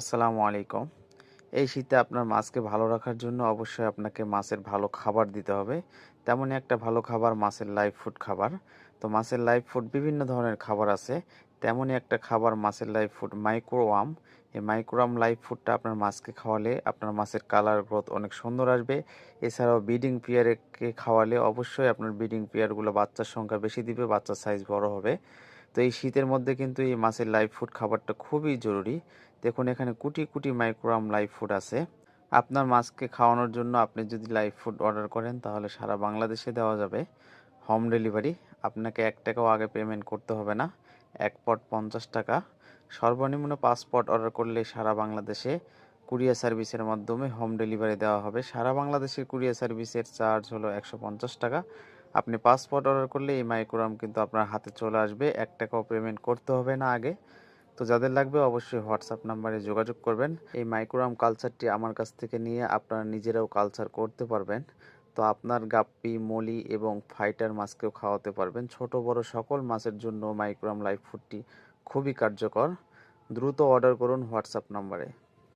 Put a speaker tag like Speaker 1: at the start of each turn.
Speaker 1: আসসালামু আলাইকুম। এই শীতে আপনার মাছকে ভালো রাখার জন্য অবশ্যই আপনাকে মাছের ভালো খাবার দিতে হবে। তেমনই একটা ভালো খাবার মাছের লাইভ ফুড খাবার। তো মাছের লাইভ ফুড বিভিন্ন ধরনের খাবার আছে। তেমনই একটা খাবার মাছের লাইভ ফুড মাইক্রোওয়াম এই মাইক্রোওয়াম লাইভ ফুডটা আপনার মাছকে খাওয়ালে আপনার মাছের কালার গ্রোথ অনেক সুন্দর আসবে। এছাড়াও ব্রিডিং পেয়ারকে খাওয়ালে অবশ্যই আপনার ব্রিডিং পেয়ারগুলো বাচ্চার সংখ্যা বেশি দিবে, বাচ্চার সাইজ বড় হবে। তো এই শীতের মধ্যে কিন্তু এই মাছের লাইভ ফুড খাবারটা খুবই জরুরি। দেখুন, এখানে কুটি কুটি মাইক্রোগ্রাম লাইভ ফুড আছে। আপনার মাছকে খাওয়ানোর জন্য আপনি যদি লাইভ ফুড অর্ডার করেন, তাহলে সারা বাংলাদেশে দেওয়া যাবে। হোম ডেলিভারি আপনাকে এক টাকাও আগে পেমেন্ট করতে হবে না। এক পট পঞ্চাশ টাকা। সর্বনিম্ন পাঁচ পট অর্ডার করলে সারা বাংলাদেশে কুরিয়ার সার্ভিসের মাধ্যমে হোম ডেলিভারি দেওয়া হবে। সারা বাংলাদেশের কুরিয়ার সার্ভিসের চার্জ হলো একশো পঞ্চাশ টাকা। আপনি পাসপোর্ট অর্ডার করলে এই মাইক্রোগ্রাম কিন্তু আপনার হাতে চলে আসবে। এক টাকাও পেমেন্ট করতে হবে না আগে। তো যাদের লাগবে অবশ্যই হোয়াটসঅ্যাপ নাম্বারে যোগাযোগ করবেন। এই মাইক্রোগ্রাম কালচারটি আমার কাছ থেকে নিয়ে আপনারা নিজেরাও কালচার করতে পারবেন। তো আপনার গাপ্পি, মলি এবং ফাইটার মাছকেও খাওয়াতে পারবেন। ছোট, বড় সকল মাছের জন্য মাইক্রোগ্রাম লাইফ ফুডটি খুবই কার্যকর। দ্রুত অর্ডার করুন হোয়াটসঅ্যাপ নাম্বারে